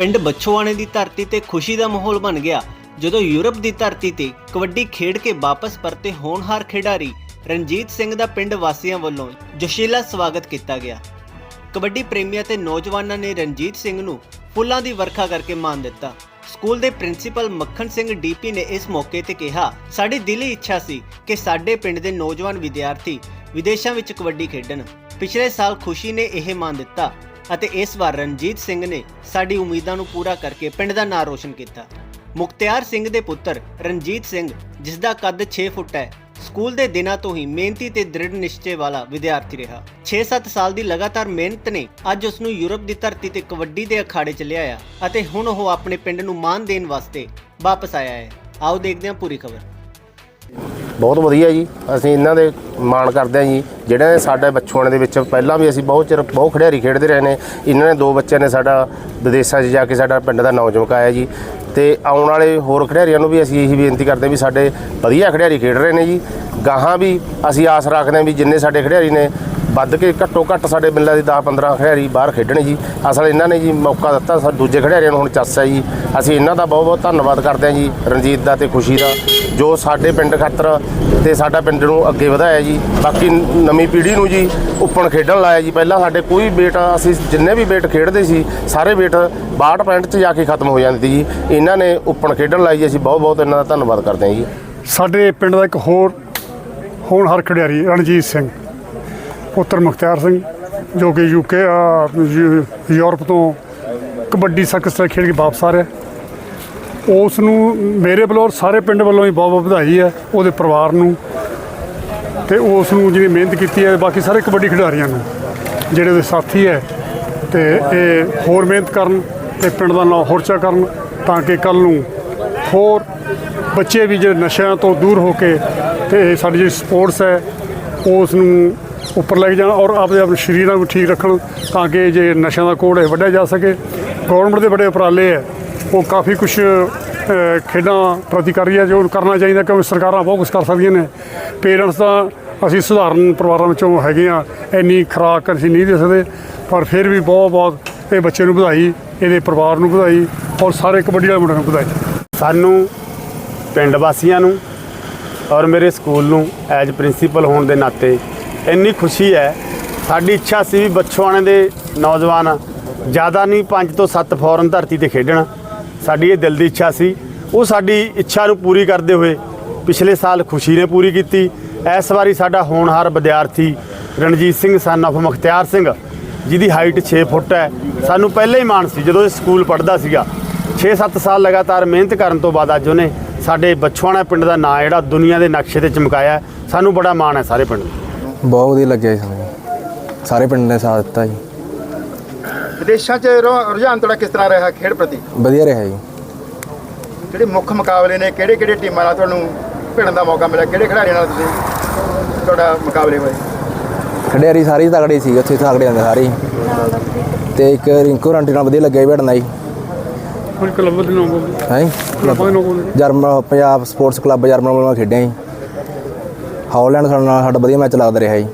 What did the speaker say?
ਪਿੰਡ ਬੱਛੋਆਣੇ ਦੀ ਧਰਤੀ ਤੇ ਖੁਸ਼ੀ ਦਾ ਮਾਹੌਲ ਬਣ ਗਿਆ। ਜਦੋਂ ਯੂਰਪ ਦੀ ਧਰਤੀ ਤੇ ਕਬੱਡੀ ਖੇਡ ਕੇ ਵਾਪਸ ਪਰਤੇ ਹੋਣਹਾਰ ਖਿਡਾਰੀ ਰਣਜੀਤ ਸਿੰਘ ਦਾ ਪਿੰਡ ਵਾਸੀਆਂ ਵੱਲੋਂ ਜੋਸ਼ੀਲਾ ਸਵਾਗਤ ਕੀਤਾ ਗਿਆ। ਕਬੱਡੀ ਪ੍ਰੇਮੀਆਂ ਤੇ ਨੌਜਵਾਨਾਂ ਨੇ ਰਣਜੀਤ ਸਿੰਘ ਨੂੰ ਫੁੱਲਾਂ ਦੀ ਵਰਖਾ ਕਰਕੇ ਮਾਨ ਦਿੱਤਾ। ਸਕੂਲ ਦੇ ਪ੍ਰਿੰਸੀਪਲ ਮੱਖਣ ਸਿੰਘ ਡੀਪੀ ਨੇ ਇਸ ਮੌਕੇ ਤੇ ਕਿਹਾ, ਸਾਡੀ ਦਿਲੀ ਇੱਛਾ ਸੀ ਕਿ ਸਾਡੇ ਪਿੰਡ ਦੇ ਨੌਜਵਾਨ ਵਿਦਿਆਰਥੀ ਵਿਦੇਸ਼ਾਂ ਵਿੱਚ ਕਬੱਡੀ ਖੇਡਣ। ਪਿਛਲੇ ਸਾਲ ਖੁਸ਼ੀ ਨੇ ਇਹ ਮਾਨ ਦਿੱਤਾ। ਅਤੇ ਇਸ ਵਾਰ ਰਣਜੀਤ ਸਿੰਘ ਨੇ ਸਾਡੀ ਉਮੀਦਾਂ ਨੂੰ ਪੂਰਾ ਕਰਕੇ ਪਿੰਡ ਦਾ ਨਾਂ ਰੋਸ਼ਨ ਕੀਤਾ। ਮੁਖਤਿਆਰ ਸਿੰਘ ਦੇ ਪੁੱਤਰ ਰਣਜੀਤ ਸਿੰਘ, ਜਿਸ ਦਾ ਕੱਦ 6 ਫੁੱਟ ਹੈ, ਸਕੂਲ ਦੇ ਦਿਨਾਂ ਤੋਂ ਹੀ ਮਿਹਨਤੀ ਤੇ ਦ੍ਰਿੜ ਨਿਸ਼ਚੇ ਵਾਲਾ ਵਿਦਿਆਰਥੀ ਰਿਹਾ। 6-7 ਸਾਲ ਦੀ ਲਗਾਤਾਰ ਮਿਹਨਤ ਨੇ ਅੱਜ ਉਸ ਨੂੰ ਯੂਰਪ ਦੀ ਧਰਤੀ ਤੇ ਕਬੱਡੀ ਦੇ ਅਖਾੜੇ 'ਚ ਲਿਆਇਆ ਅਤੇ ਹੁਣ ਉਹ ਆਪਣੇ ਪਿੰਡ ਨੂੰ ਮਾਣ ਦੇਣ ਵਾਸਤੇ ਵਾਪਸ ਆਇਆ ਹੈ। ਆਓ ਦੇਖਦੇ ਹਾਂ ਪੂਰੀ ਖਬਰ। ਬਹੁਤ ਵਧੀਆ ਜੀ। ਅਸੀਂ ਇਹਨਾਂ ਦੇ ਮਾਣ ਕਰਦੇ ਹਾਂ ਜੀ। ਜਿਹੜੇ ਨੇ ਸਾਡੇ ਬੱਚੋਂ ਦੇ ਵਿੱਚ ਪਹਿਲਾਂ ਵੀ ਅਸੀਂ ਬਹੁਤ ਚਿਰ ਬਹੁਤ ਖਿਡਾਰੀ ਖੇਡਦੇ ਰਹੇ ਨੇ। ਇਹਨਾਂ ਨੇ ਦੋ ਬੱਚਿਆਂ ਨੇ ਸਾਡਾ ਵਿਦੇਸ਼ਾਂ 'ਚ ਜਾ ਕੇ ਸਾਡਾ ਪਿੰਡ ਦਾ ਨਾਮ ਚਮਕਾਇਆ ਜੀ। ਤੇ ਆਉਣ ਵਾਲੇ ਹੋਰ ਖਿਡਾਰੀਆਂ ਨੂੰ ਵੀ ਅਸੀਂ ਇਹੀ ਬੇਨਤੀ ਕਰਦੇ ਵੀ ਸਾਡੇ ਵਧੀਆ ਖਿਡਾਰੀ ਖੇਡ ਰਹੇ ਨੇ ਜੀ। ਗਾਹਾਂ ਵੀ ਅਸੀਂ ਆਸ ਰੱਖਦੇ ਹਾਂ ਵੀ ਜਿੰਨੇ ਸਾਡੇ ਖਿਡਾਰੀ ਨੇ ਵੱਧ ਕੇ ਘੱਟੋ ਘੱਟ ਸਾਡੇ ਬਿੱਲਾ ਦੀ 10 15 ਖਿਡਾਰੀ ਬਾਹਰ ਖੇਡਣ ਜੀ। ਅਸਲ ਇਹਨਾਂ ਨੇ ਜੀ ਮੌਕਾ ਦਿੱਤਾ, ਸਾ ਦੂਜੇ ਖਿਡਾਰੀਆਂ ਨੂੰ ਹੁਣ ਚੱਸ ਹੈ ਜੀ। ਅਸੀਂ ਇਹਨਾਂ ਦਾ ਬਹੁਤ ਬਹੁਤ ਧੰਨਵਾਦ ਕਰਦੇ ਹਾਂ ਜੀ, ਰਣਜੀਤ ਦਾ ਤੇ ਖੁਸ਼ੀ ਦਾ, ਜੋ ਸਾਡੇ ਪਿੰਡ ਖਾਤਰ ਤੇ ਸਾਡਾ ਪਿੰਡ ਨੂੰ ਅੱਗੇ ਵਧਾਇਆ ਜੀ। ਬਾਕੀ ਨਵੀਂ ਪੀੜ੍ਹੀ ਨੂੰ ਜੀ ਉੱਪਣ ਖੇਡਣ ਲਾਇਆ ਜੀ। ਪਹਿਲਾਂ ਸਾਡੇ ਕੋਈ ਬੇਟ, ਅਸੀਂ ਜਿੰਨੇ ਵੀ ਬੇਟ ਖੇਡਦੇ ਸੀ, ਸਾਰੇ ਬੇਟ 62 ਪੈਂਟ 'ਚ ਜਾ ਕੇ ਖਤਮ ਹੋ ਜਾਂਦੀ ਜੀ। ਇਹਨਾਂ ਨੇ ਉੱਪਣ ਖੇਡਣ ਲਾਈ ਜੀ, ਅਸੀਂ ਬਹੁਤ ਬਹੁਤ ਇਹਨਾਂ ਦਾ ਧੰਨਵਾਦ ਕਰਦੇ ਹਾਂ ਜੀ। ਸਾਡੇ ਪਿੰਡ ਦਾ ਇੱਕ ਹੋਰ ਹੋਣਹਾਰ ਖਿਡਾਰੀ ਰਣਜੀਤ ਸਿੰਘ। ਪੁੱਤਰ ਮੁਖਤਿਆਰ ਸਿੰਘ ਜੋ ਕਿ ਯੂਕੇ ਆ, ਯੂ- ਯੂਰਪ ਤੋਂ ਕਬੱਡੀ ਸਰਕਸ ਖੇਡ ਕੇ ਵਾਪਸ ਆ ਰਿਹਾ। ਉਸ ਨੂੰ ਮੇਰੇ ਵੱਲੋਂ ਔਰ ਸਾਰੇ ਪਿੰਡ ਵੱਲੋਂ ਹੀ ਬਹੁਤ ਬਹੁਤ ਵਧਾਈ ਹੈ ਉਹਦੇ ਪਰਿਵਾਰ ਨੂੰ। ਤੇ ਉਸ ਨੂੰ ਜਿਹੜੀ ਮਿਹਨਤ ਕੀਤੀ ਹੈ ਬਾਕੀ ਸਾਰੇ ਕਬੱਡੀ ਖਿਡਾਰੀਆਂ ਨੂੰ ਜਿਹੜੇ ਉਹਦੇ ਸਾਥੀ ਹੈ। ਤੇ ਇਹ ਹੋਰ ਮਿਹਨਤ ਕਰਨ ਤੇ ਪਿੰਡ ਦਾ ਨਾਂ ਹੋਰ ਉੱਚਾ ਕਰਨ ਤਾਂ ਕਿ ਕੱਲ ਨੂੰ ਹੋਰ ਬੱਚੇ ਵੀ ਜਿਹੜੇ ਨਸ਼ਿਆਂ ਤੋਂ ਦੂਰ ਹੋ ਕੇ ਤੇ ਇਹ ਸਾਡੀ ਜਿਹੜੀ ਸਪੋਰਟਸ ਹੈ ਉਸ ਨੂੰ ਉੱਪਰ ਲੈ ਕੇ ਜਾਣ ਔਰ ਆਪਦੇ ਆਪਣੇ ਸਰੀਰਾਂ ਨੂੰ ਠੀਕ ਰੱਖਣ ਤਾਂ ਕਿ ਜੇ ਨਸ਼ਿਆਂ ਦਾ ਕੋੜ ਹੈ, ਵੱਢਿਆ ਜਾ ਸਕੇ। ਗਵਰਨਮੈਂਟ ਦੇ ਬੜੇ ਉਪਰਾਲੇ ਹੈ। ਉਹ ਕਾਫੀ ਕੁਝ ਖੇਡਾਂ ਪ੍ਰਤੀ ਕਰ ਰਹੀ ਹੈ, ਜੋ ਕਰਨਾ ਚਾਹੀਦਾ ਕਿਉਂਕਿ ਸਰਕਾਰਾਂ ਬਹੁਤ ਕੁਝ ਕਰ ਸਕਦੀਆਂ ਨੇ। ਪੇਰੈਂਟਸ ਤਾਂ ਅਸੀਂ ਸਧਾਰਨ ਪਰਿਵਾਰਾਂ ਵਿੱਚੋਂ ਹੈਗੇ ਆ ਇੰਨੀ ਖੁਰਾਕ ਅਸੀਂ ਨਹੀਂ ਦੇ ਸਕਦੇ, ਪਰ ਫਿਰ ਵੀ ਬਹੁਤ ਬਹੁਤ ਇਹ ਬੱਚੇ ਨੂੰ ਵਧਾਈ, ਇਹਦੇ ਪਰਿਵਾਰ ਨੂੰ ਵਧਾਈ ਔਰ ਸਾਰੇ ਕਬੱਡੀ ਵਾਲੇ ਮੁੰਡਿਆਂ ਨੂੰ ਵਧਾਈ। ਸਾਨੂੰ, ਪਿੰਡ ਵਾਸੀਆਂ ਨੂੰ ਔਰ ਮੇਰੇ ਸਕੂਲ ਨੂੰ ਐਜ ਪ੍ਰਿੰਸੀਪਲ ਹੋਣ ਦੇ ਨਾਤੇ ਇੰਨੀ ਖੁਸ਼ੀ ਹੈ। ਸਾਡੀ ਇੱਛਾ ਸੀ ਵੀ ਬੱਚੋਆਣੇ ਦੇ ਨੌਜਵਾਨ ਜ਼ਿਆਦਾ ਨਹੀਂ 5 ਤੋਂ 7 ਫੌਰਨ ਧਰਤੀ ਤੇ ਖੇਡਣ। ਸਾਡੀ ਇਹ ਦਿਲ ਦੀ ਇੱਛਾ ਸੀ। ਉਹ ਸਾਡੀ ਇੱਛਾ ਨੂੰ ਪੂਰੀ ਕਰਦੇ ਹੋਏ ਪਿਛਲੇ ਸਾਲ ਖੁਸ਼ੀ ਨੇ ਪੂਰੀ ਕੀਤੀ। ਇਸ ਵਾਰੀ ਸਾਡਾ ਹੋਣਹਾਰ ਵਿਦਿਆਰਥੀ ਰਣਜੀਤ ਸਿੰਘ ਸਨ of ਮੁਖਤਿਆਰ ਸਿੰਘ, ਜਿਹਦੀ ਹਾਈਟ 6 ਫੁੱਟ ਹੈ। ਸਾਨੂੰ ਪਹਿਲਾਂ ਹੀ ਮਾਣ ਸੀ ਜਦੋਂ ਇਹ ਸਕੂਲ ਪੜ੍ਹਦਾ ਸੀਗਾ। 6-7 ਸਾਲ ਲਗਾਤਾਰ ਮਿਹਨਤ ਕਰਨ ਤੋਂ ਬਾਅਦ ਅੱਜ ਉਹਨੇ ਸਾਡੇ ਬਛਵਾਣਾ ਪਿੰਡ ਦਾ ਨਾਂ ਜਿਹੜਾ ਦੁਨੀਆ ਦੇ ਨਕਸ਼ੇ ਤੇ ਚਮਕਾਇਆ। ਸਾਨੂੰ ਬੜਾ ਮਾਣ ਹੈ ਸਾਰੇ ਪਿੰਡ ਨੂੰ। ਬਹੁਤ ਵਧੀਆ ਲੱਗਿਆ ਜੀ ਸਾਨੂੰ। ਸਾਰੇ ਪਿੰਡ ਨੇ ਸਾਥ ਦਿੱਤਾ ਜੀ। ਵਿਦੇਸ਼ਾਂ 'ਚ ਰੁ- ਰੁਝਾਨ ਤੁਹਾਡਾ ਕਿਸ ਤਰ੍ਹਾਂ ਰਿਹਾ ਖੇਡ ਪ੍ਰਤੀ? ਵਧੀਆ ਰਿਹਾ ਜੀ। ਜਿਹੜੇ ਮੁੱਖ ਮੁਕਾਬਲੇ ਨੇ ਕਿਹੜੇ ਕਿਹੜੇ ਟੀਮਾਂ ਨਾਲ ਤੁਹਾਨੂੰ ਭਿੜਨ ਦਾ ਮੌਕਾ ਮਿਲਿਆ? ਕਿਹੜੇ ਖਿਡਾਰੀਆਂ ਨਾਲ ਤੁਸੀਂ ਤੁਹਾਡਾ ਮੁਕਾਬਲੇ ਹੋਏ? ਖਿਡਾਰੀ ਸਾਰੇ ਤਗੜੇ ਸੀ ਉੱਥੇ ਤਗੜੇ ਆਂਦੇ ਸਾਰੇ ਹੀ। ਤੇ ਇੱਕ ਰਿੰਕੂ ਰੰਟੀ ਨਾਲ ਵਧੀਆ ਲੱਗਿਆ ਜੀ ਭੇੜਨਾ ਜੀ। ਹੁਣ ਕਲੱਬ ਦੇ ਨਾਮ ਬੋਲ? ਹੈ? ਕਲੱਬਾਂ ਦੇ ਨਾਮ ਬੋਲ? German Punjab sports club German ਵੱਲੋਂ ਖੇਡਿਆ ਜੀ। ਹਾਲੈਂਡ ਸਾਡੇ ਨਾਲ ਸਾਡਾ ਵਧੀਆ ਮੈਚ ਲੱਗਦਾ ਰਿਹਾ ਜੀ।